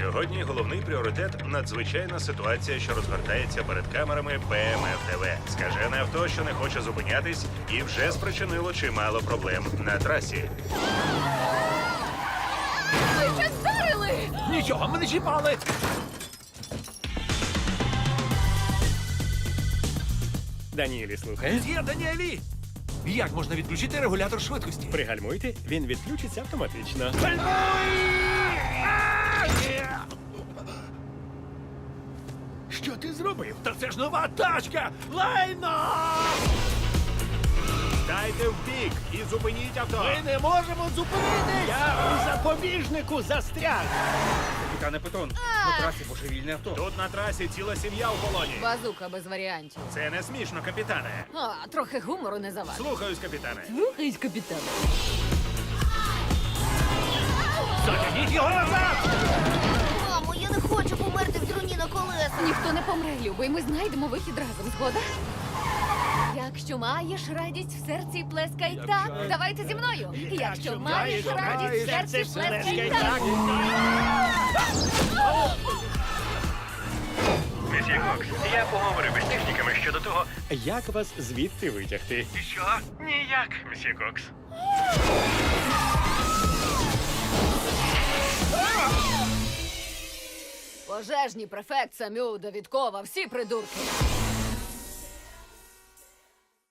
Сьогодні головний пріоритет надзвичайна ситуація, що розгортається перед камерами ПМФТВ. Скажене авто, що не хоче зупинятись, і вже спричинило чимало проблем на трасі. Ви щось вдарили! Нічого, ми не чіпали. Даніелі, слухай. Є, Даніелі! Як можна відключити регулятор швидкості? Пригальмуйте, він відключиться автоматично. Що ти зробив? Та це ж нова тачка! Лайно! Дайте в бік і зупиніть авто. Ми не можемо зупинитись! Я у запобіжнику застряг. Капітане Петон, на трасі божевільне авто. Тут на трасі ціла сім'я у полоні. Базука без варіантів. Це не смішно, капітане. А, трохи гумору не завадить. Слухаюсь, капітане. Слухайся, капітан. Затягніть його назад! Любий. Ми знайдемо вихід разом. Згода? Якщо маєш радість в серці, плескай так. Давайте зі мною. Якщо маєш радість в серці, плескай так. Месьє Кокс, я поговорив із техніками щодо того, як вас звідти витягти. Що? Ніяк, месьє Кокс. Пожежні префект Самю Давідкова, всі придурки.